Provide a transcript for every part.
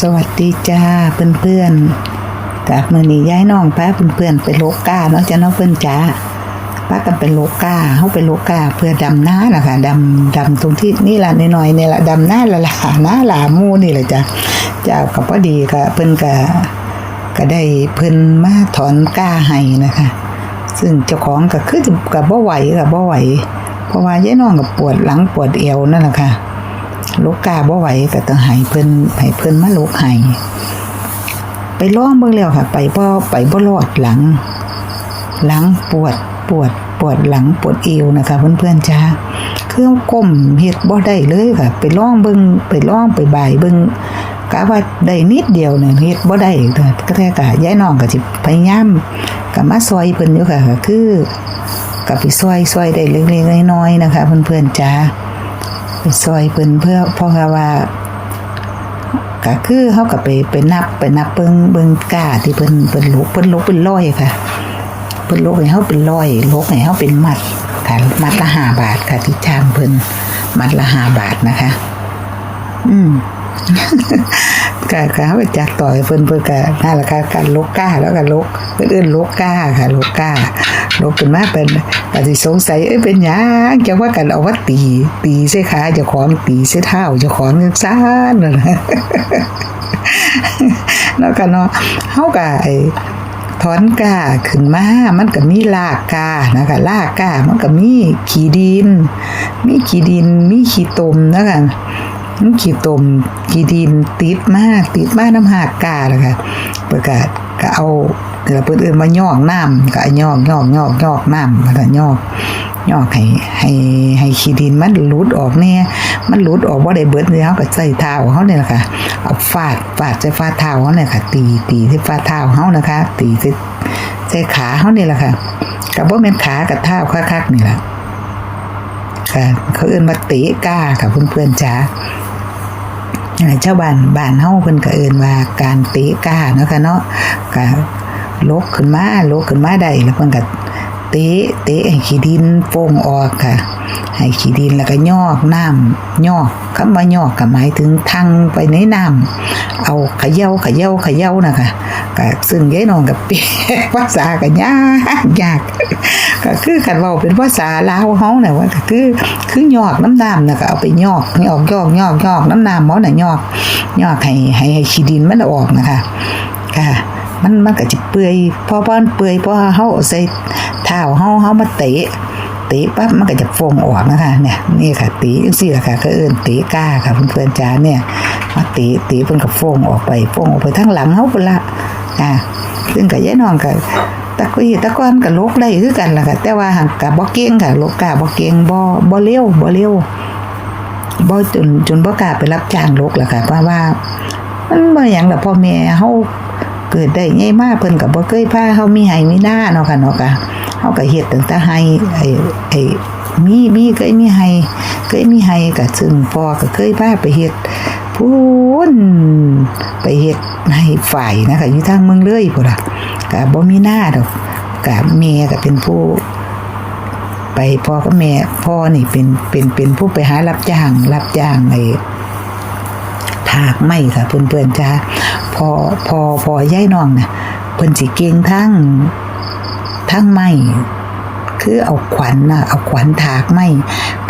สวัสดีจ้าเพื่อนๆกับมือนี้ย้ายน้องพาเพื่อนๆไปโลกาเนาะจ้าน้องเพื่อนจ้าป้ากันเป็นโลกาเขาไปโลกาเพื่อดำหน้าล่ะค่ะดำดำตรงที่นี่ละน้อยๆนี่ละดำหน้าละละหน้าหลามูนี่แหละจ้าเจ้ากับพอดีก็เพิ่นก็ก็ได้เพิ่นมาถอนก้าให้นะคะ ซึ่งเจ้าของก็คือกับบ่ไหวกับบ่ไหว เพราะว่าย้ายน้องกับปวดหลังปวดเอวนั่นแหละค่ะ ลูกกาบ่ไหวก็ต้องให้เพิ่นให้เพิ่นมาลูกให้ไปร้องเบิ่งแล้วค่ะ ไปบ่ไปบ่รอดหลัง หลังปวดปวดปวดหลังปวดเอวนะคะ เพื่อนๆจ้าเครื่องก้มเฮ็ดบ่ได้เลยค่ะ ไปร้องเบิ่งไปร้องไปบ่ายเบิ่งกะว่าได้นิดเดียวเนี่ยเฮ็ดบ่ได้ก็แท้กะยายน้องก็สิพยายามก็มาซอยเพิ่นอยู่ค่ะก็คือก็ไปซอยซอยได้เล็กๆน้อยๆนะคะ เพื่อนๆจ้า ซอยเพิ่นเพื่อเพราะว่าก็คือเฮาก็ไปไปนับไปนับเบิ่งเบิ่งกาที่เพิ่นเพิ่นลุกเพิ่นลุกเป็นร้อยค่ะเพิ่นลุกให้เฮาเป็นร้อยลุกให้เฮาเป็นมัดค่ะมัดละ5บาทค่ะที่จ้างเพิ่นมัดละ5บาทนะคะ อืมก็ก็เฮาไปจักต่อยเพิ่นเพิ่นก็นั่นแหละค่ะการลกก้าแล้วก็ลกเพิ่นเอิ้นลกก้าค่ะลกก้า ลกขึ้นมาเป็นก็สิสงสัยเอ้ยเป็นหยังจังว่ากันเอาว่าตี ตีใส่ขาจ้าของตีใส่เท้าจ้าของจังซ่านนั่นน่ะแล้วก็เนาะเฮาก็ไอ้ถอนก้าขึ้นมา มันก็มีลากกานะคะลากกามันก็มีขี้ดิน มีขี้ดิน มีขี้ตมนะคะมันขี้ตมขี้ดินติดมากติดมากน้ำหากกาแล้วค่ะปิดก็ก็เอา เดี๋ยวเพิ่นเอิ้นมาย่อกน้ำก็ย่อกยอกยอกยอกน้ำแล้วก็ย่อกยอกให้ให้ให้ขี้ดินมันหลุดออกแน่มันหลุดออกบ่าได้เบิดเลยเฮาก็ใส่เท้าเฮาเนี่ยแหละค่ะเอาฟาดฟาดใส่ฝ่าเท้าเฮาเนี่ยค่ะ ตีตีที่ฝ่าเท้าเฮานะคะ ตีใส่ใส่ขาเฮานี่แหละค่ะก็บ่แม่นขากับเท้าคักๆนี่แหละค่ะเขาเอิ้นว่าเตะก้าค่ะเพื่อนๆจ้าชาวบ้านบ้านเฮาเพิ่นก็เอิ้นว่าการเตะก้าเนาะค่ะเนาะก็ ลกขึ้นมาลกขึ้นมาได้แล้วเพิ่นก็เตะเตะให้ขี้ดินโป่งออกค่ะให้ขี้ดินแล้วก็ยอกน้ำยอกคำว่ายอกก็หมายถึงทังไปในน้ำเอาขย่าขย่าขย่านะคะก็ซึ่งยายน้องก็เปียภาษาก็ยากยากก็คือคันเว้าเป็นภาษาลาวเฮาน่ะว่าก็คือคือยอกน้ำน้ำน่ะก็เอาไปยอกยอกยอกยอกยอกน้ำน้ำเฮาน่ะยอกยอกให้ให้ขี้ดินมันออกนะคะค่ะ มันมันก็จะเปื่อยพอพอนเปื่อยพอเฮาเอาใส่เท้าเฮาเฮามาเตะเตะปั๊บมันก็จะฟงออกนะคะเนี่ยนี่ค่ะตีจังซี่ละค่ะก็เอิ้นเตะก้าค่ะเพื่อนๆจ้าเนี่ยมาเตะเตะเพิ่นก็ฟงออกไปฟงออกไปทั้งหลังเฮาพุ่นละอ่าซึ่งก็ยายน้องก็ตะกี้ตะก้อนก็ลกได้คือกันล่ะค่ะ แต่ว่าหังก็บ่เก่งค่ะลกกาบ่เก่งบ่บ่เร็วบ่เร็วบ่จนจนบ่กล้าไปรับจ้างลกล่ะค่ะเพราะว่ามันบ่หยังล่ะพ่อแม่เฮา เกิดได้ใหญ่มากเพิ่นก็บ่เคยพาเฮามีให้มีหน้าเนาะค่ะเนาะค่ะเฮาก็เฮ็ดตั้งแต่ให้ไอ้ไอ้มีมีเคยมีให้เคยมีให้ก็ซึ่งพ่อก็เคยพาไปเฮ็ดพูนไปเฮ็ดให้ฝ่ายนะคะอยู่ทางเมืองเลยพุ่นล่ะก็บ่มีหน้าดอกก็แม่ก็เป็นผู้ไปพ่อกับแม่พ่อนี่เป็นเป็นเป็นผู้ไปหารับจ้าง รับจ้างไอ้ถากไม่ค่ะเพื่อนๆจ้า พอพอพอย่ายน้องเนี่ยเพิ่นสิเก่งทั้งทั้งไม้คือเอาขวัญนะเอาขวัญถากไม้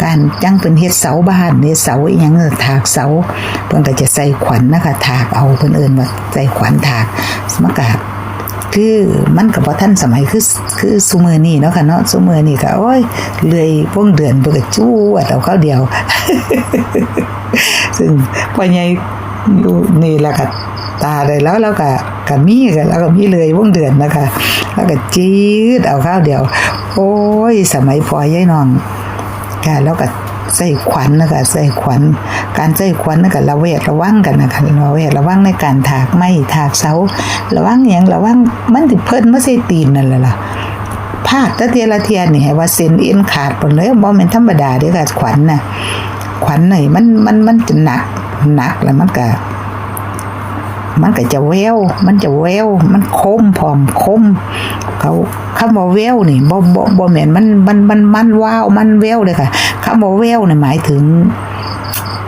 การจังเป็นเฮ็ดเสาบ้านเฮ็ดเสาอีหยังเออถากเสาเพิ่นก็จะใส่ขวัญนะคะถากเอาเพิ่นเอิ้นว่าใส่ขวัญถากมกาคือมันก็บ่ทันสมัยคือคือซุมื้อนี้เนาะค่ะเนาะซุมื้อนี้ก็โอ้ยเลื่อยวงเดือนเพิ่นก็จู้เอาเข้าวเดียว ซึ่งพ่อใหญ่อยู่นี่แหละค่ะ ตาได้แล้วแล้วก็ก็มีกันแล้วก็มีเลยวงเดือนนะคะ แล้วก็จี๊ดเอาข้าวเดียว โอ้ย สมัยพอยายน้องค่ะแล้วก็ใส่ขวัญนะคะใส่ขวัญการใส่ขวัญนั่นก็ระเวดระวังกันนะคะระเวดระวังในการถากไม้ถากเสาระวังอย่างระวังมันสิเพิ่นมาใส่ตีนนั่นแหละล่ะพาดตะเทียละเทียนี่ว่าเส้นเอ็นขาดหมดเลยบ่แม่นธรรมดาเด้อค่ะขวัญน่ะขวัญนี่มันมันมันจะหนักหนักแล้วมันก็ มันก็จะแวว มันจะแวว มันคมพอมคม เขาคำว่าแววนี่บ่บ่บ่แม่นมันมันมันมันว้าวมันแววเลยค่ะคำว่าแววเนี่ยหมายถึง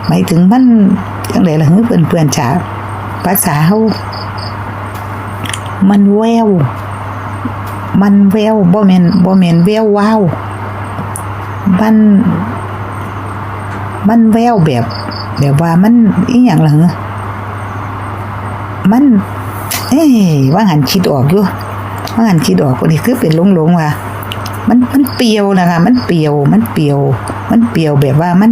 หมายถึงมันจังไดล่ะเพื่อนเพื่อนๆจ้าภาษาเฮามันแวว มันแววบ่แม่นบ่แม่นแววว้าวมันมันแววแบบ แบบว่ามันอีหยังล่ะเหรอ มัน เอ้ว่าหันคิดออกอยู่ว่าหันคิดออกพอดีคือเป็นหลงๆว่ามันมันเปียวนะคะ มันเปียวมันเปียว มันเปียวแบบว่ามัน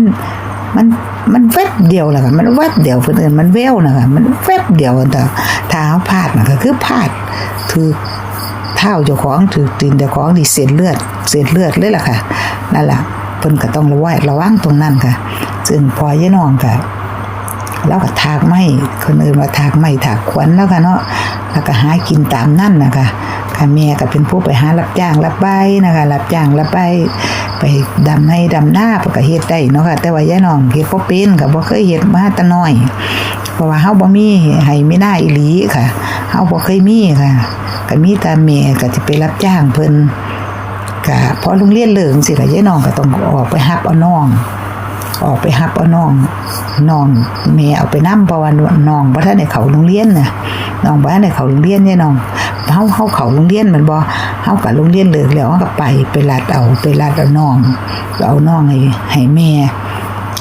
มันมันแวบเดียวแหละค่ะมันแวบเดียวคนอื่นมันแววนะคะมันแวบเดียวแต่เท้าพลาดนะคะคือพลาดถือเท้าเจ้าของถือตีนเจ้าของนี่เศษเลือดเศษเลือดเลยล่ะค่ะนั่นแหละเพิ่นก็ต้องระวังระวังตรงนั้นค่ะ ซึ่งพอยายน้องค่ะ แล้วก็ถากไม้คนอื่นมาถากไม้ถากขวัญแล้วกันเนาะแล้วก็หากินตามนั่นนะคะค่ะแม่ก็เป็นผู้ไปหารับจ้างรับใบนะคะรับจ้างรับใบไปดำให้ดำหน้าเพิ่นก็เฮ็ดได้เนาะค่ะแต่ว่ายายน้องเฮ็ดบ่เป็นก็บ่เคยเฮ็ดมาแต่น้อย เพราะว่าเฮาบ่มีให้ไม่ได้อีหลีค่ะเฮาบ่เคยมีค่ะก็มีแต่แม่ก็สิไปรับจ้างเพิ่นก็พอโรงเรียนเลิกสิค่ะยายน้องก็ต้องออกไปรับเอาน้อง ออกไปหับเอาน้องน้องแม่เอาไปนํเพราะว่าน้องบ่ทันได้เขาโรงเรียนน่ะน้องบ่ทันได้เขาโรงเรียนเนี่ยน้องเฮาเฮาเขาโรงเรียนมันบ่เฮาก็โรงเรียนเลิกแล้วก็ไปไปรัดเอาไปรัดเอาน้องเอาน้องให้ให้แม่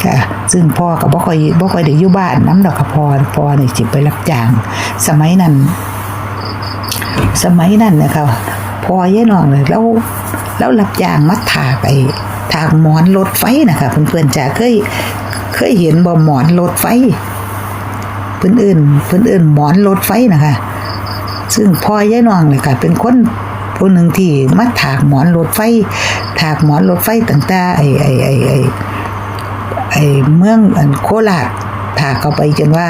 ค่ะซึ่งพ่อก็บ่ค่อยบ่ค่อยได้อยู่บ้านนํดอกค่ะพ่อพ่อนี่สิไปรับจ้าง สมัยนั้น สมัยนั้นนะคะพอยายน้องเลยแล้วแล้วรับจ้างมาถากไอ้ ถากหมอนรถไฟนะคะเพื่อนๆจะเคยเคยเห็นบ่หมอนรถไฟเพื่อนอื่นเพื่อนอื่นหมอนรถไฟนะคะ ซึ่งพ่อยายน้องเลยค่ะเป็นคนผู้หนึ่งที่มาถากหมอนรถไฟ ถากหมอนรถไฟต่างๆไอ้ไอ้ไอ้ไอ้ไอ้เมืองอันโคราชถากเข้าไปจนว่า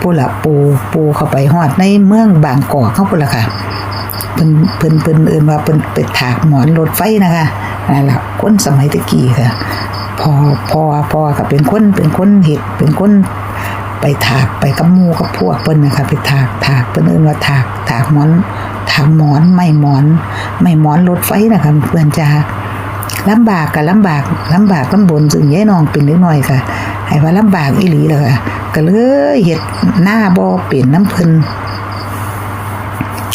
ปูละปูปูเข้าไปฮอดในเมืองบางกอกเข้าพุ่นละค่ะเพิ่นเพิ่นเพิ่นเอิ้นว่าเพิ่นไปถากหมอนรถไฟนะคะ นั่นแหละคนสมัยตะกี้ค่ะพอพอพอก็เป็นคนเป็นคนเฮ็ดเป็นคนไปถากไปกับมูกับพวกเพิ่นนะคะไปถากถากเพิ่นเอิ้นว่าถากถากหมอนถากหมอนไม่หมอน ไม่หมอนรถไฟนะคะเพื่อนจ้าลำบากก็ลำบากลำบากลำบนซึ่งยายน้องเป็นเล็กน้อยค่ะให้ว่าลำบากอีหลีเลยค่ะก็เลยเฮ็ดหน้าบ่เป็นน้ำเพิ่น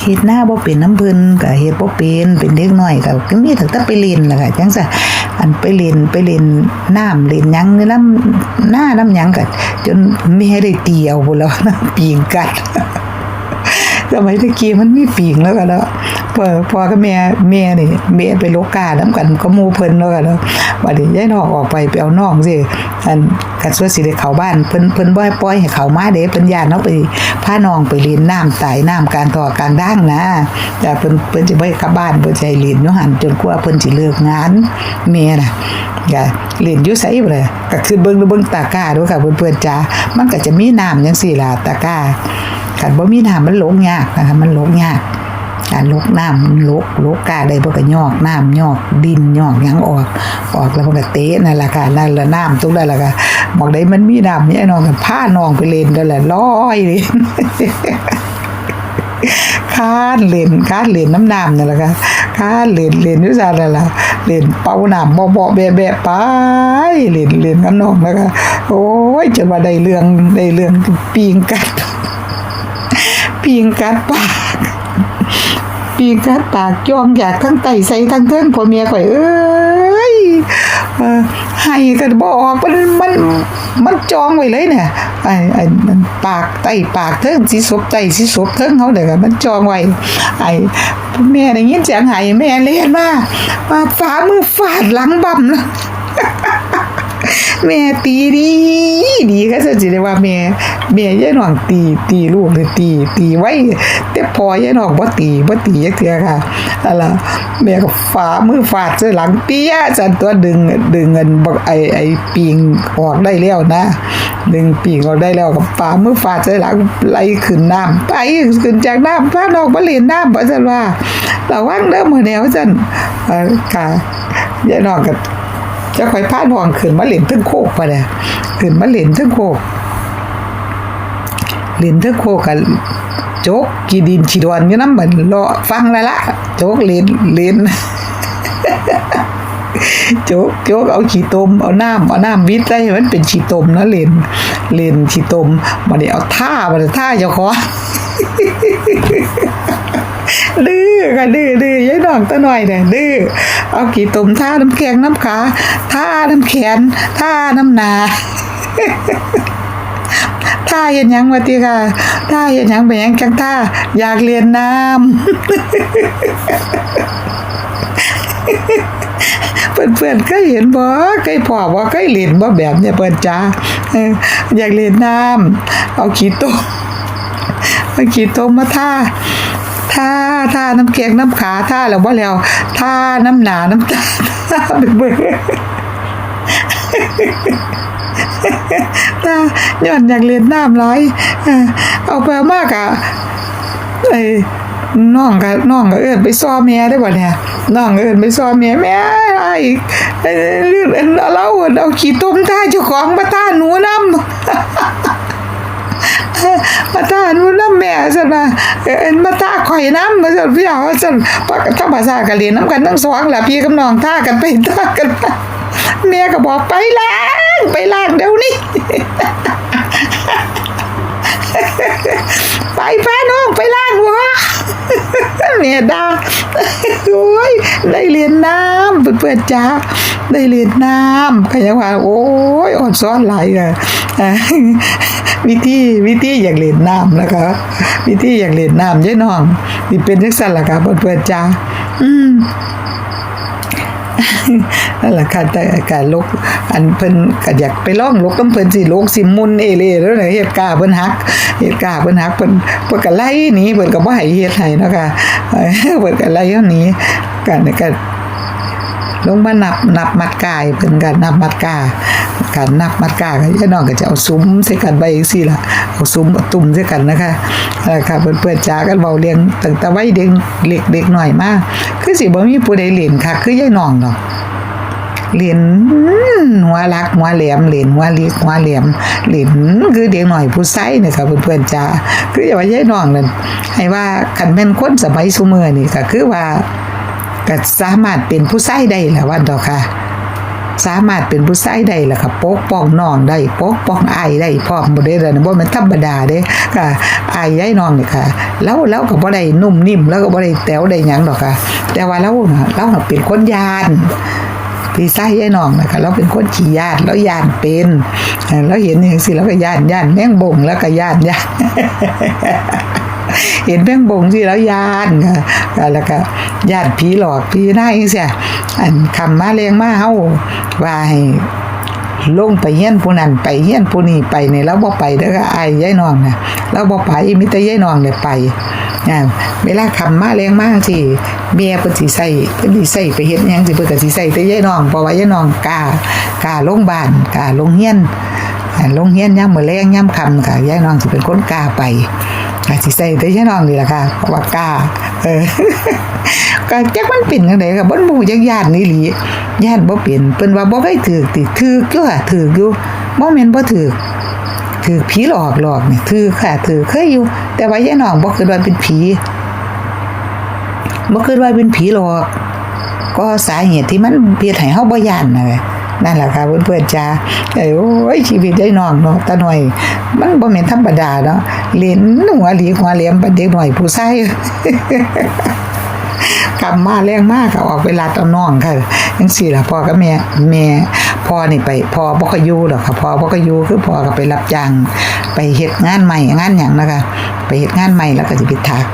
เฮ็ดหน้าบ่เป็นน้ำเพิ่นก็เฮ็ดบ่เป็นเป็นเด็กน้อยก็ก็มีแต่แต่ไปเล่นล่ะค่ะจังซะอันไปเล่นไปเล่นน้ำเล่นหยังในน้ำหน้าน้ำหยังก็จนแม่ได้ตีเอาพุ่นแล้วปีงกัดสมัยตะกี้มันมีปีงแล้วกันแล้วพอพอกับแม่แม่นี่แม่ไปโลกาน้ำกันก็มูเพิ่นแล้วกันแล้วบัดนี้ยายนองออกไปไปเอาน้องสิ อันกันสวสิได้เข้าบ้านเพิ่นเพิ่นบ่ให้ปล่อยให้เข้ามาเด้เพิ่นย่านเนาะไปพาน้องไปเล่นน้ำใต้น้ำกลางท่อกลางด่างนะแต่เพิ่นเพิ่นสิบ่ให้กลับบ้านเพิ่นสิให้เล่นอยู่หั่นจนกว่าเพิ่นสิเลิกงานแม่น่ะก็เล่นอยู่ไสบ่เลยก็คือเบิ่งเบิ่งตาก้าดูค่ะเพื่อนๆจ้ามันก็จะมีน้ำจังซี่ล่ะตาก้าคันบ่มีน้ำมันหลกยากนะคะมันหลกยาก การลกน้ำมันลกลกกาได้บ่ก็ยอกน้ำยอกดินยอกยังออกออกแล้วมันก็เตะนั่นแหละค่ะนั่นละน้ำทุกนั่นล่ะค่ะบอกได้มันมีน้ำเนี่ยน้องก็พาน้องไปเล่นกันแหละลอยเลยคาดเล่นคาดเล่นน้ำน้ำนั่นแหละค่ะคาดเล่นเล่นอยู่ซะนั่นแหละเล่นเป่าน้ำเบาๆแบะๆไปเล่นเล่นกับน้องนะคะโอ้ยจนว่าได้เรื่องได้เรื่องปีงกัดปีงกัดปาก ปีงกัดปากจ้องอยากทั้งไตใส่ทั้งเทิงพ่อเมียข่อยเอ้ยให้ก็บออกมันมันมันจองไว้เลยเนี่ยไอ้ไอ้มันปากไตปากเทิงสิศพไตสิศพเทิงเขาเด้อมันจองไว้ไอ้แม่ได้ยินเสียงไห้แม่เรียนมามาฟ้ามือฟาดหลังบ่ำนะ แม่ตีดีดีก็จะสิได้ว่าแม่แม่ยายน้องตีตีลูกเลยตีตีไว้แต่พอยายน้องบ่ตีบ่ตีจักเทื่อค่ะอะไรแม่ก็ฝ่ามือฟาดใส่หลังเปี้ยจันตัวดึงดึงเงินบักไอไอปิงออกได้แล้วนะ ดึงปีกออกได้แล้วก็ฝ่ามือฟาดใส่หลังไหลขึ้นน้ำไปขึ้นจากน้ำพาน้องมาเล่นน้ำบ่ซั่นว่าระวังเด้อมื้อแนวซั่นค่ะยายน้องก็ จะคอยพาดห่วงขึ้นมาเหรียญทึ่งโคกไปเลยขึ้นมาเหรียญทึ่งโคกเหรียญทึ่งโคกกันโจกกีดินขีดวนอยู่น้ำเหมือนรอฟังแล้วละโจกเหรียญเหรียญโจกโจกเอาขี้ตมเอาน้ำเอาน้ำวิทย์ใส่ให้มันเป็นขี้ตมนะเหรียญเลนขี้ตมบัดนี้เอาท่าบัดนี้ท่าเจ้าขอ ดื้อค่ะดื้อดื้อยายน้องตะหน่อยเนี่ยดื้อเอากี่ตุ่มท่าน้ำแข็งน้ำขาท่าน้ำแขนท่าน้ำหนาท่าเห็นยังวะติค่ะท่าเห็นยังเป็นหยังจังท่าอยากเรียนน้ำเพื่อนเพื่อนๆเคยเห็นบ่เคยพอบ่เคยเล่นบ่แบบเนี่ยเปิ้นจ้าอยากเล่นน้ำเอาขี้ตุ่มเอาขี้ตุ่มมาท่า ท่าท่าน้ำแกงน้ำขาท่าแล้วว่าแล้วท่าน้ำหนาน้ำตาท่าเป็นเบื่อท่าย้อนอยากเรียนน้ำไหลายเอาไปมากอะไอ้น้องก็น้องก็เอิ้นไปซ้อแม่ได้บ่เนี่ยน้องเอิ้นไปซ้อแม่แม่ไอ้ไอ้เรื่องเราเอาขี้ต้มท่าเจ้าของมาท่าหนูน้ำ มาตาหนูน้ำแม่สันมาเอ็นมาตาข่อยน้ำมาสันพี่เอาสันปากถ้าภาษากันเรียนน้ำกันทั้งสองแหละพี่กับน้องท่ากันไปท่ากันแม่ก็บอกไปล้างไปล้างเดี๋ยวนี้ ไปพาน้องไปล้างวะแม่ยดาโอ้ยได้เรียนน้ำเพื่อนๆจ้าได้เรียนน้ำก็ยังว่าโอ้ยอ่อนซ้อนหลายอะอะวิธีวิธีอยากเล่นน้ำนะคะวิธีอยากเล่นน้ำยายน้องนี่เป็นจังซั่นล่ะค่ะเพื่อนๆจ้าอืม นั่นแหละค่ะแต่การลกอันเพิ่นก็อยากไปล่องลกน้ำเพิ่นสิลกสิมุนเอเล่แล้วไหนเหตุกล้าเพิ่นฮักเหตุกล้าเพิ่นฮักเพิ่นเพิ่นก็ไล่หนีเพิ่นก็บ่ให้เฮ็ดให้เนาะค่ะเอ้ยเพิ่นก็ไล่เฮาหนีกันก็ลงมานับนับมัดกายเพิ่นก็นับมัดกา การนับมัดกาก็ยายน้องก็จะเอาซุ้มใส่กันไว้จังซี่ล่ะเอาซุ้มตุ่มใส่กันนะคะนะคะเพิ่นๆจ้ากันเว้าเลี้ยงตั้งแต่วัยเด็กเล็กเด็กหน้อยมาก คือสิบ่มีผู้ใดเล่นคักคือยายน้องเนาะเหรียญหัวรักหัวแหลมเหรียญหัวเลีกหัวแหลมเหรียญคือเด็กหน่อยผู้ไซเนี่ยค่ะเพื่อนๆจ้าคืออย่าว่าใหญ่น้องนั่นให้ว่าคันแม่นคนสมัยซุมื้อนี่ก็คือว่าก็สามารถเป็นผู้ไซได้และว่าดอกค่ะ สามารถเป็นผู้ชายได้ล่ะค่ะปกป้องน้องได้ปกป้องอได้พร้อมบ่ได้แล้วนะบ่ม่นธรรมดาเด้ค่ะไอายยายน้องนี่ค่ะ แล้วแล้วก็บ่ได้นุ่มนิ่มแล้วก็บ่ได้แต๋วได้หยังดอกค่ะ แต่ว่าเราน่ะเราเป็นคนยานพี่ไส้ยายน้องนะคะเราเป็นคนขี้ยานแล้วยานเป็นแล้วเห็นอย่างสิแล้วก็ยานยานแม่งบ่งแล้วก็ยานยาน เห็นแม่งบ่งสิแล้วยานค่ะแล้วก็ยานผีหลอกผีหน้าจังซี่อันคำมาเลี้ยงมาเฮาว่าให้ลงไปเฮียนผู้นั้นไปเฮียนผู้นี้ไปเนี่ยแล้วบ่ไปเด้อค่ะอายายน้องนะแล้วบ่ไปมีแต่ยายน้องเนี่ยไปอ่าเวลาคำมาเลี้ยงมากสิแม่เพิ่นสิใส่เพิ่นสิใส่ไปเฮ็ดหยังสิเพิ่นก็สิใส่แต่ยายน้องเพราะว่ายายน้องกล้ากล้าลงบ้านกล้าลงเฮียน ลงเฮียนยามมื้อแลงยามค่ำค่ะยายน้องสิเป็นคนกล้าไปอาจสิใส่แต่ยายน้องนี่แหละค่ะว่ากล้า เออก็จักมันเป็นจังไดก็บ่รู้จักญาตินี่หลีญาติบ่เป็นเพิ่นว่าบ่เคยถือติถืออยู่ค่ะถืออยู่บ่แม่นบ่ถือถือผีหลอกหลอกนี่ถือค่ะถือเคยอยู่ แต่ว่ายายน้องบ่คิดว่าเป็นผีบ่คิดว่าเป็นผีหลอก ก็สาเหตุที่มันเฮ็ดให้เฮาบ่ย่านน่ะ นั่นแหละค่ะเพื่อนๆจ้าเอ้ยโอ้ยชีวิตได้น้องเนาะตาหน่อย มันบ่แม่นธรรมดาเนาะเล่นหัวหลีหัวเหลี่ยมปานเด็กหน้อยผู้ชายกลับมาแรงมากก็ออกไปลาดเอาน้องค่ะจังซี่ละพ่อกับแม่แม่พ่อนี่ไปพ่อบ่อยอยู่ดอกค่ะพ่อบ่อยอยู่คือพ่อก็ไปรับจ้างไปเฮ็ดงานใหม่งานหยังนะคะไปเฮ็ดงานใหม่แล้วก็สิไปถัก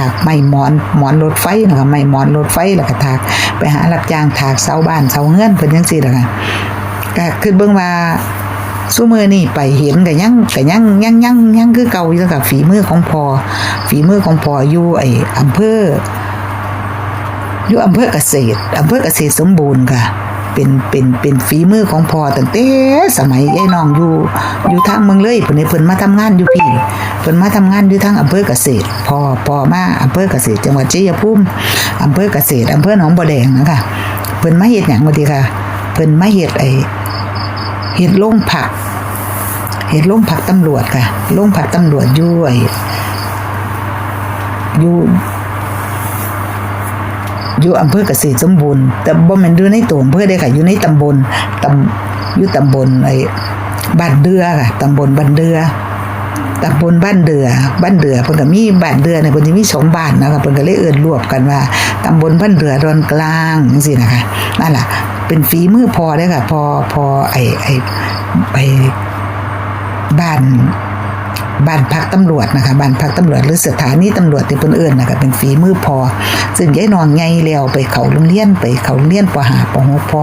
ถากไม้หมอนหมอนรถไฟนะคะไม้หมอนรถไฟแล้วก็ถาก ไปหารับจ้างถากเสาบ้านเสาเงื่อนเพิ่นจังซี่ล่ะค่ะก็คือเบิ่งว่าซุมื้อนี้ไปเห็นก็ยังก็ยังยังยังยังคือเก่าอยู่กับฝีมือของพอฝีมือของพออยู่ไออำเภออยู่อำเภอเกษตรอำเภอเกษตรสมบูรณ์ค่ะ เป็นเป็นเป็นฝีมือของพ่อตั้งแต่สมัยยายน้องอยู่อยู่ทางเมืองเลยเพิ่นเพิ่นมาทำงานอยู่พี่เพิ่นมาทำงานอยู่ทางอำเภอเกษตรพ่อพ่อมาอำเภอเกษตร จังหวัดชัยภูมิอำเภอเกษตรอำเภอหนองบัวแดงนะคะเพิ่นมาเฮ็ดหยังบ่ดีค่ะเพิ่นมาเฮ็ดไอ้เฮ็ดโรงผักเฮ็ดโรงผักตำรวจค่ะโรงผักตำรวจอยู่ไอ้อยู่ อยู่อำเภอเกษตรสมบูรณ์ แต่บ่แม่นอยู่ในตัวอำเภอเด้ค่ะ อยู่ในตำบลตำอยู่ตำบลไอ้บ้านเดือค่ะตำบลบ้านเดือตำบลบ้านเดือ บ้านเดือเพิ่นก็มีบ้านเดือเนี่ยเพิ่นจะมีสองบ้านนะคะเพิ่นก็เลยเอิ้นรวบกันว่าตำบลบ้านเดือดอนกลางจังซี่นะคะนั่นล่ะเป็นฝีมือพอเด้ค่ะ พอพอไอ้ไอ้ไอ้บ้าน บ้านพักตำรวจนะคะบ้านพักตำรวจหรือสถานีตำรวจที่เพิ่นเอิ้นนะคะเป็นฝีมือพอ ซึ่งยายนองไงแล้วไปเขาโรงเรียนไปเขาโรงเรียนปหาปหกพอ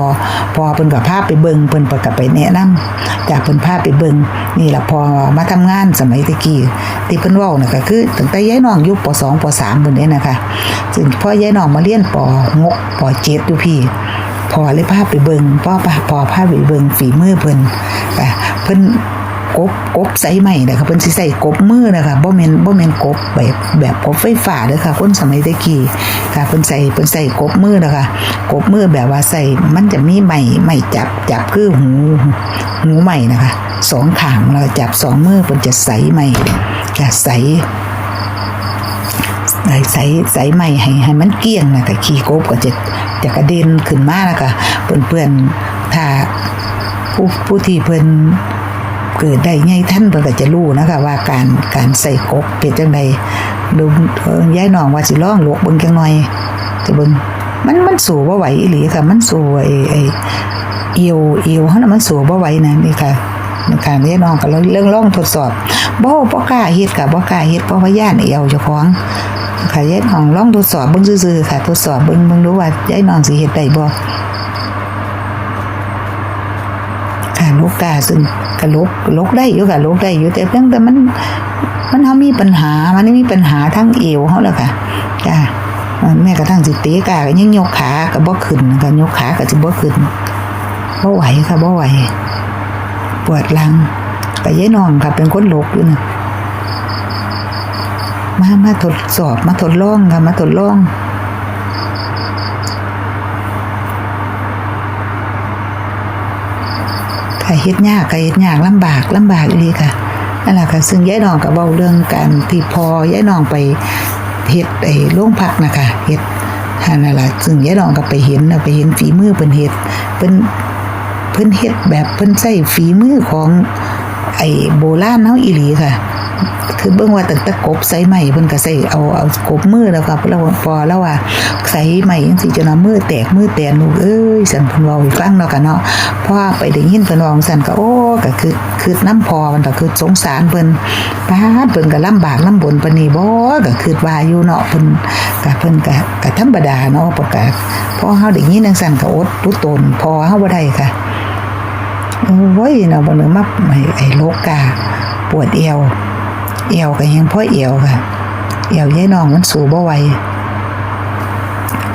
พอเพิ่นก็พาไปเบิ่งเพิ่นก็กลับไปแนะนำจากเพิ่นพาไปเบิ่งนี่ล่ะพอมาทำงานสมัยตะกี้ที่เพิ่นเว้าน่ะก็คือตั้งแต่ยายนองอยู่ป .2 ป .3 เพิ่นเด้นะคะซึ่งพ่อยายนองมาเรียนป .6 ป .7 อยู่พี่พอเลยพาไปเบิงพ่อพาพอพาไปเบิงฝีมือเพิ่นเพิ่น กบกบใส่ใหม่นะคะเพิ่นสิใส่กบมือนะคะบ่แม่นบ่แม่นกบแบบแบบกบไฟฟ้าเด้อค่ะ คนสมัยตะกี้ค่ะเพิ่นใส่เพิ่นใส่กบมือนะคะกบมือแบบว่าใส่มันจะมีไม้ไม้จับจับคือหูหูไม้นะคะสองขางแล้วจับสองมือเพิ่นจะใส่ไม้จะใส่ใส่ใส่ใหม่ให้ให้มันเกลี้ยงนะแต่ขี้กบก็จะจะกระเด็นขึ้นมาแล้วก็เพื่อนๆถ้าผู้ผู้ที่เพิ่น เกิดได้ไงท่านเพิ่นก็จะรู้นะคะว่าการการใส่กบเป็นจังไดดูย้ายน้องว่าสิลองลกเบิ่งจังหน่อยจะเบิ่งมันมันสู้บ่ไหวอีหลีค่ะ มันสู้ไอ้ไอ้เอวเอวเฮาน่ะมันสู้บ่ไหวนะนี่ค่ะในการเรียนน้องก็เรื่องล่องทดสอบบ่บ่กล้าเฮ็ดค่ะบ่กล้าเฮ็ดเพราะว่าย่านเอวเจ้าของค่ะยายน้องลองทดสอบเบิ่งซื่อๆค่ะทดสอบเบิ่งเบิ่งดูว่ายายน้องสิเฮ็ดได้บ่ค่ะลูกกาซึ่ง ก็ลกลกได้อยู่ค่ะลกได้อยู่แต่เพียงแต่มัน มันเฮามีปัญหามันมีปัญหาทั้งเอวเฮาแล้วค่ะจ้าแม่กระทั่งสิเตะกาก็ยังยกขาก็บ่ขึ้นค่ะยกขาก็สิบ่ขึ้นบ่ไหวค่ะบ่ไหวปวดหลังแต่ยายน้องค่ะเป็นคนโรคอยู่นะมามาทดสอบมาทดลองค่ะมาทดลอง ค่ะ เฮ็ดยากค่ะเฮ็ดยากลำบากลำบากอีหลีค่ะนั่นแหละค่ะซึ่งยายน้องก็เบาเรื่องการที่พอยายน้องไปเฮ็ดไอ้โรงพักนะคะเฮ็ดอันนั่นล่ะซึ่งยายน้องก็ไปเห็นน่ะไปเห็นฝีมือเพิ่นเฮ็ดเพิ่นเพิ่นเฮ็ดแบบเพิ่นใช้ฝีมือของไอ้โบราณเฮาอีหลีค่ะ คือเบิ่งว่าตั้งแต่กบใส่ไม้เพิ่นก็ใส่เอาเอากบมือแล้วก็แล้วพอแล้วว่าใส่ไม้จังซี่จนว่ามือแตกมือแตนลูกเอ้ยสันเพิ่นเว้าให้ฟังเนาะค่ะเนาะพอไปได้ยินเพิ่นเว้าสันก็โอ้ก็คือคือน้ำพอมันก็คือสงสารเพิ่นป้าเพิ่นก็ลำบากลำบนปานนี้บ่ก็คือว่าอยู่เนาะเพิ่นก็เพิ่นก็ก็ธรรมดาเนาะประกติพอเฮาได้ยินจังซั่นก็อดรู้ตนพอเฮาบ่ได้ค่ะโอ้ยเนาะบ่นึกมาไอ้ไอ้โลกาปวดเอว เอวก็ยังพ่อเอวค่ะเอวยายน้องมันสูบ่ไหว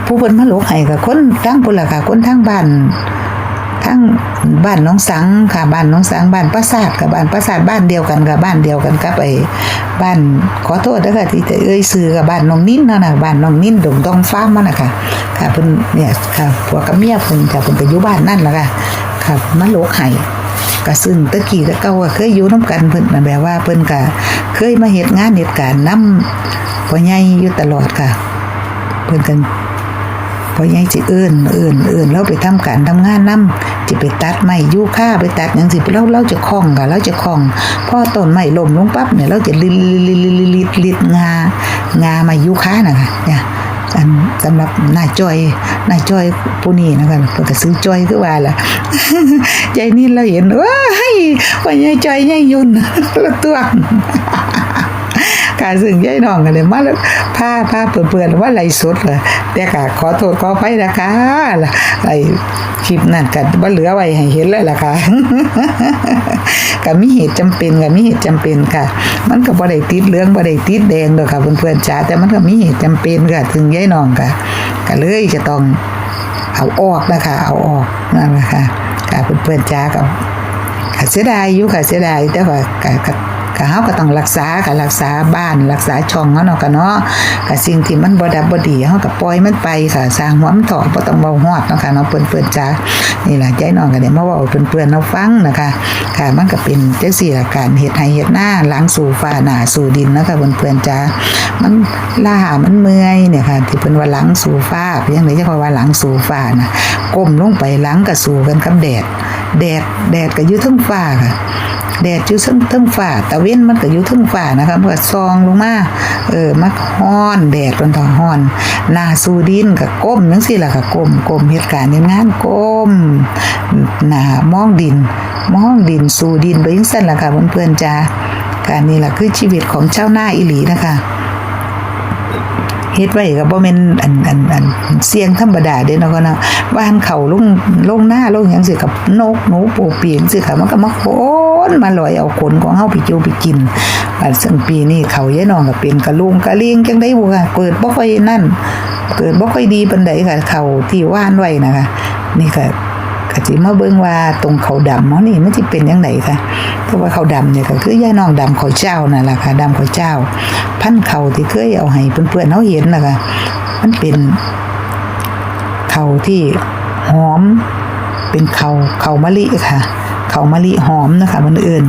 ผู้เพิ่นมาโลกให้ก็คนทั้งพุ่นล่ะค่ะคนทั้งบ้านทั้งบ้านน้องสังค่ะบ้านน้องสังบ้านปราสาทกับบ้านปราสาทบ้านเดียวกันกับบ้านเดียวกันกับไอ้บ้านขอโทษนะคะที่จะเอ่ยชื่อกับบ้านน้องนิ่นนะนะบ้านน้องนิ่นดงดองฟ้ามันนะค่ะค่ะเพิ่นเนี่ยค่ะผัวกับเมียเพิ่นค่ะเพิ่นก็อยู่บ้านนั่นละค่ะค่ะมาโลกให้ ก็ซึ่งตะกี้ตะเก่าก็เคยอยู่นํกันเพิ่นนะแบบว่าเพิ่นก็เคยมาเฮ็ดงานเหตุการณ์นำพ่อใหญ่อยู่ตลอดค่ะ เพิ่นกันพ่อใหญ่สิเอิ้นเอิ้นเอิ้นเราไปทำการทำงานนำสิไปตัดไม้ยูคาไปตัดหยังสิเราเราจะคล้องค่ะเราจะคล้องพอต้นไม้ล้มลงปั๊บเนี่ยเราจะลิดลิดลิดลิดลิดลิดงางาไม้ยูคาน่ะค่ะเนี่ย อันสำหรับนายจอยนายจอยผู้นี้นะคะเพิ่นก็ซื้อจอยคือว่าล่ะใจนี่เราเห็นว้ายว่ายายจอยยายยุ่นละตัวการซึ่งยายน้องกันเลยมาแล้วผ้าผ้าเปื่อนๆว่าไหลสดเลย แต่ก็ขอโทษขออภัยนะคะล่ะไอ้คลิปนั่นก็บ่เหลือไว้ให้เห็นเลยล่ะค่ะก็มีเหตุจำเป็นก็มีเหตุจำเป็นค่ะ มันก็บ่ได้ติดเหลืองบ่ได้ติดแดงดอกค่ะเพื่อนๆจ๋าแต่มันก็มีเหตุจำเป็นค่ะถึงยายน้องค่ะก็เลยจะต้องเอาออกนะคะ เอาออกนั่นแหละค่ะค่ะเพื่อนๆจ๋าก็ก็เสียดายอยู่ค่ะเสียดายแต่ว่าก็ ก็เฮาก็ต้องรักษาค่ะรักษาบ้านรักษาช่องเฮาเนาะก็เนาะก็สิ่งที่มันบ่ดับบ่ดีเฮาก็ปล่อยมันไปค่ะสร้างหัวมันถอดบ่ต้องเว้าฮอดเนาะค่ะเนาะเพิ่นๆจ้านี่ล่ะใจน้องก็ได้มาเว้าเพิ่นๆเนาฟังนะคะค่ะมันก็เป็นจังซี่ล่ะการเฮ็ดให้เฮ็ดหน้าหลังสู่ฟ้าหน้าสู่ดินเนาะค่ะเพิ่นๆจ้ามันล้าหามันเมื่อยเนี่ยค่ะที่เพิ่นว่าหลังสู่ฟ้าเพียงไดจะว่าหลังสู่ฟ้านะก้มลงไปหลังก็สู่กันกับแดด แดดแดดก็อยู่ทั้งฟ้าค่ะ แดดอยู่ทั้งทั้งฟ้าตะเว้นมันก็อยู่ทั้งฟ้านะคะมันก็ซองลงมาเออมักฮ้อน แดดมันต้อฮ้อนหน้าสู่ดินก็ก้มจังซี่ล่ะค่ะก้มก้มเฮ็ดการเฮ็ดงานก้มหน้ามองดิน มองดินสู่ดินไปจังซั่นล่ะค่ะเพื่อนๆจ้าการนี้ล่ะคือชีวิตของชาวนาอีหลีนะคะ เฮ็ดไว้ก็บ่แม่นอันอันอันเสียงธรรมดาเด้เนาะก็เนาะบ้านเขาลงลงหน้าลงหยังสิกับนกหนูปูปีงสิค่ะมันก็มาโคนมาลอยเอาขนของเฮาไปจูไปกินบัดซึ่งปีนี้เขายายน้องก็เป็นกะลุงกะเลียงจังได๋บ่ค่ะเกิดบ่ค่อยนั่น เกิดบ่ค่อยดีปานใดค่ะเขาที่ว่านไว้นะคะนี่ก็ ก็สิมาเบิ่งว่าตรงเขาดำเนาะนี่มันสิเป็นจังไดค่ะเพราะว่าเขาดำเนี่ยก็คือยายน้องดำเขาเจ้านั่นล่ะค่ะดำเขาเจ้า พันเขาที่เคยเอาให้เพื่อนๆเฮาเห็นนะคะมันเป็นเขาที่หอม เป็นเขาเขามะลิค่ะ เขามะลิหอมนะคะ มันเอื่น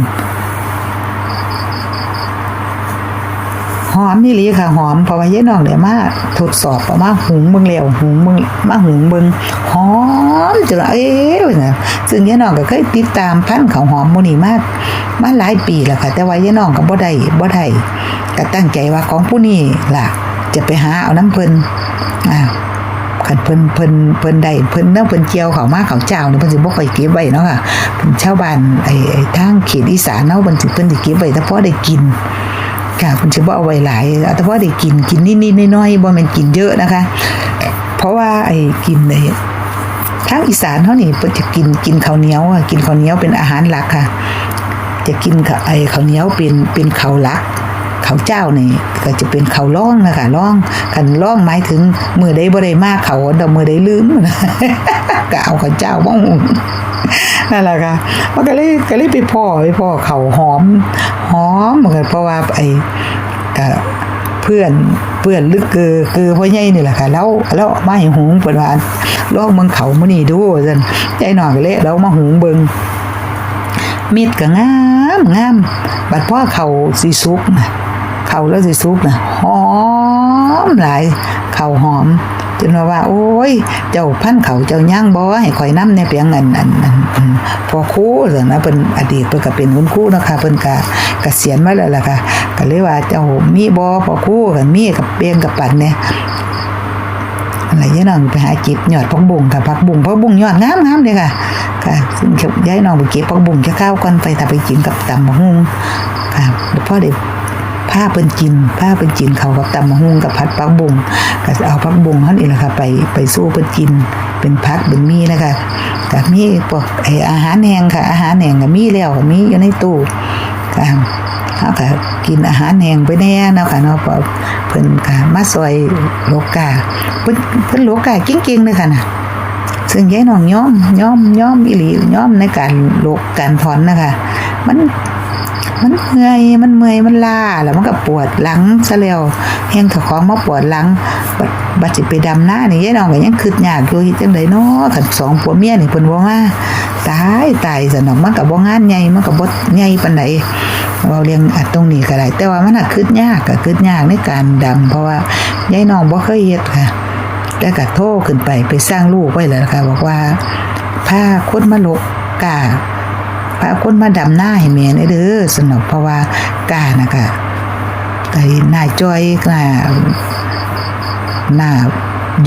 หอมนี่ลีค่ะหอมเพราะว่าเย้น้องเดี๋ยวมาท ดสอบเอามาหุงเบิ่งแล้วหุงเบิ่งมาหุงเบิ่งหอมจนว่าเอ๊ะว่าน่ะซึ่งเย้น้องก็เคยติดตามพันข้าวหอมมื้นี้มามาหลายปีแล้วค่ะ แต่ว่าเย้น้องก็บ่ได้บ่ได้ก็ตั้งใจว่าของผู้นี้ล่ะ จะไปหาเอาน้ำเพิ่นอ่าคันเพิ่นเพิ่นเพิ่นได้เพิ่นเนาะเพิ่นเกี่ยวเขาวมาเขาวเจ้าเนี่ยเพิ่นสิบ่ค่อยเก็บไว้เนาะค่ะเพิ่นชาวบ้านไอ้ไอ้ทางเขตอีสานเนาะเพิ่นสิเพิ่นสิเก็บไว้แต่พอได้กิน ค่ะคุณจะบอกเอาไว้หลายแต่ว่าได้กินกินนิดๆน้อยๆบ่แม่นกินเยอะนะคะ เพราะว่าไอ้กินไอ้ทางอีสานเฮานี่เพิ่นจะกินกินข้าวเหนียวอะกินข้าวเหนียวเป็นอาหารหลักค่ะ จะกินไอ้ข้าวเหนียวเป็นเป็นข้าวหลักข้าวเจ้านี่ก็จะเป็นข้าวร่องนะคะร่องคันร่องหมายถึงมือใดบ่ได้มากเขาแต่มื้อใดลืมก็เอาข้าวเจ้ามางนั่นแหละค่ะมันก็เลยก็เลยไปพ่อไปพ่อเขาหอมหอ มเหมือนเพราะว่าไอ้เพื่อนเพื่อนลึกเกอเกอพ่อใหญ่นี่แหละค่ะแล้วแล้วมาให้หุงเปิดว่าลองเบิ่งเขามื้อนี้ดูซั่นใจหน่อยก็เลยแล้วมาหุงเบิงมีดก็งามงามบัดพ่อเขาสิสุกนะเขาแล้วสิสุกนะหอมหลายเขาหอม จนว่าว่า โอ้ย เจ้าพันเขาเจ้าย่างบ่ให้ข่อยน้ำในเปียงอันอันอันอันพอครูเหรอนะเพิ่นอดีตเพิ่นก็เป็นคุณครูเนะคะเพิ่นก็เกษียณมาแล้วล่ะค่ะก็เลยว่าเจ้ามีบ่พอครูกันมีกับเปียงกับปันเนี่ยอะไรยายน้องไปหาเก็บยอดผักบุ้งค่ะผักบุ้งผักบุ้งยอดงามๆเลยค่ะค่ะซึ่งยายน้องไปเก็บผักบุ้งจะข้าวก่อนไปถ้าไปกินกับตำบักหุ่งค่ะพ่อได้ ผ้าเป็นกินผ้าเป็นกินเขากับตำมะฮุงกับพัดปักบงก็เอาพักบงนั่นเองแหละค่ะ ไปไปสู้เป็นกิน เป็นพักเป็นมีนะคะกับมีพวกไออาหารแห้งค่ะ อาหารแห้งก็มีแล้วก็มีอยู่ในตู้ค่ะเขาก็กินอาหารแห้งไปแน่เนาะค่ะเนาะเพราะเพิ่นก็มาซอยโลกาเพิ่นเพิ่นโลกาเก่งๆเลยค่ะน่ะซึ่งยายน้องย่อมย่อมย่อมอีหลีย่อมในการโลกการถอนนะคะ มัน มันเมื่อยมันเมื่อยมันล้าแล้วมันก็ปวดหลังซะแล้วแห้งถของมาปวดหลังบัดบัดสิไปดำหน้านี่ยายน้องก็ยังคิดยากอยู่จังไดเนาะคันสองผัวเมียนี่เพิ่นบ่มาตายตายซะเนาะมันก็บ่งานใหญ่มันก็บ่ใหญ่ปานใดเว้าเรื่องอันตรงนี้ก็ได้แต่ว่ามันน่ะคิดยากก็คิดยากในการดำเพราะว่ายายน้องบ่เคยเฮ็ดค่ะแต่ก็โทรขึ้นไปไปสร้างลูกไว้แล้วค่ะบอกว่าพาคนมาโลกกา พาคนมาดำหน้าให้แม่นี่เด้อสนุกเพราะว่ากานะก็ไอ้นายจ้อยนาหน้า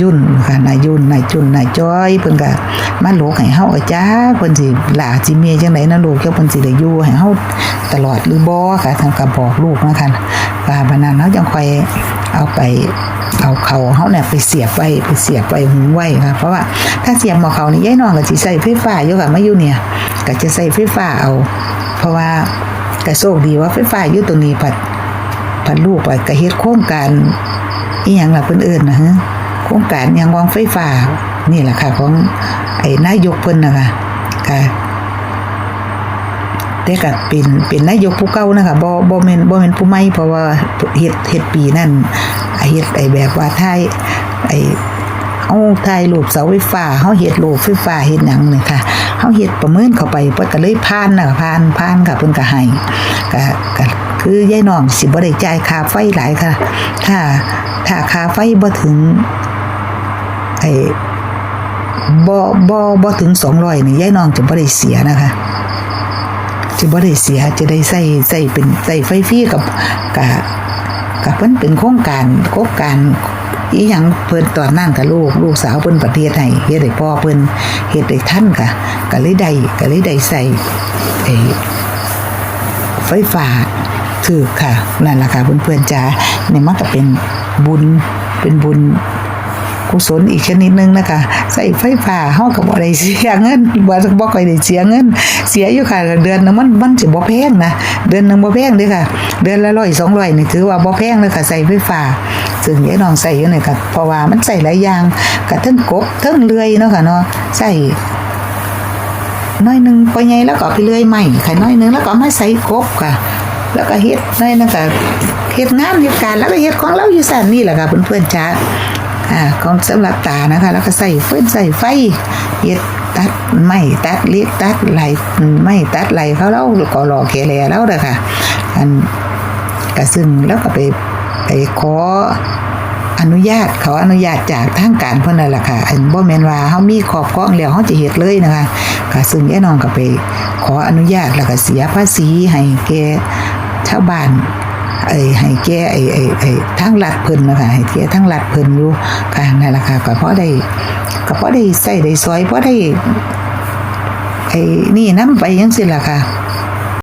ยุ่นค่ะนายยุ่นนายจุนนายจ้อยเพิ่นก็มาโลกให้เฮาเอาจ้าเพิ่นสิหลาสิเมียจังไดนะลูกเจ้าเพิ่นสิได้อยู่ให้เฮาตลอดหรือบ่ค่ะทางก็บอกลูกนะคะว่าบัดนั้นเฮาจังค่อยเอาไปเอาเขาเฮาเนี่ยไปเสียบไว้ไปเสียบไว้หุงไว้ค่ะเพราะว่าถ้าเสียบหมอเขานี่ยายน้องก็สิใส่ไฟฟ้าอยู่ค่ะมาอยู่เนี่ย ก็จะใส่ไฟฟ้าเอา เพราะว่าก็โชคดีว่าไฟฟ้าอยู่ตรงนี้ผัดผัดลูกไปก็เฮ็ดโครงการอีหยังล่ะเพิ่นเอิ้นนะฮะโครงการยังวางไฟฟ้านี่แหละค่ะ ของไอ้นายกเพิ่นนะคะค่ะแต่ก็เป็นเป็นนายกผู้เก่านะคะบ่บ่แม่นบ่แม่นผู้ใหม่เพราะว่าเฮ็ดเฮ็ดปีนั้นไอเฮ็ดไอ้แบบว่าไทยไอ้ เอาถ่ายรูปเสาไฟฟ้าเฮาเฮ็ดรูปไฟฟ้าเฮ็ดหยังนี่ค่ะเฮาเฮ็ดประเมินเข้าไปเพิ่นก็เลยผ่านน่ะผ่านผ่านค่ะเพิ่นก็ให้ก็ก็คือยายน้องสิบ่ได้จ่ายค่าไฟหลายค่ะ ถ้าถ้าค่าไฟบ่ถึงไอ้บ่บ่บ่ถึง200นี่ยายน้องจะบ่ได้เสียนะคะจะบ่ได้เสียจะได้ใส่ใส่เป็นใส่ไฟฟรีกับกับกับเพิ่นเป็นโครงการโครงการ อีหยังเพิ่นตอนนั้นกับลูก ลูกสาวเพิ่นประเทศให้เฮ็ดให้พ่อเพิ่นเฮ็ดให้ท่านก็ก็เลยได้ก็เลยได้ใส่ไอ้ไฟฟ้าถือค่ะนั่นละค่ะเพื่อนๆจ๋าในมันก็เป็นบุญเป็นบุญกุศลอีกชนิดนึงนะคะ ใส่ไฟฟ้าเฮาก็บ่ได้เสียเงินบ่บ่ค่อยได้เสียเงิน เสียอยู่ค่ะ เดือนนึงมันมันสิบ่แพงนะ เดือนนึงบ่แพงเด้อค่ะ เดือนละ100 200นี่ถือว่าบ่แพงเลยค่ะ ใส่ไฟฟ้า ซึ่งยายน้องใส่อยู่นี่ค่ะเพราะว่ามันใส่หลายอย่างก็เทั้งกบทั้งเลื่อยเนาะค่ะเนาะใส่น้อยหนึงพอใหญ่แล้วก็ไปเลื่อยใหม่ค่ะน้อยหนึงแล้วก็เอามาใส่กบค่ะ แล้วก็เฮ็ดน้อยนึงก็เฮ็ดงานเฮ็ดการแล้วก็เฮ็ดของเราอยู่ซั่นนี่แหละค่ะเพื่อนๆจ๋าอ่าของสำหรับตานะคะ แล้วก็ใส่ฟืนใส่ไฟเฮ็ดตัดไม้ตัดเล็กตัดไหลไม้ตัดไหลเขาแล้วก็รอแกแลแล้วเด้อค่ะ อันก็ซึ่งแล้วก็ไป ไปขออนุญาตเขาอนุญาตจากทางการเพิ่นนั่นแหละค่ะอันบ่แมนว่าเฮามีครอบครองแล้วเฮาจะเฮ็ดเลยนะคะก็ซึ่งยายน้องก็ไปขออนุญาตแล้วก็เสียภาษีให้แกชาวบ้านไอ้ให้แกไอ้ไอ้ไอ้ทั้งรัดเพิ่นนะคะให้แกทั้งรัดเพิ่นอยู่ค่ะนั่นแหละค่ะก็เพราะได้ก็เพราะได้ใส่ได้ซอยเพราะได้ไอ้นี่น้ำไปยังสิล่ะค่ะ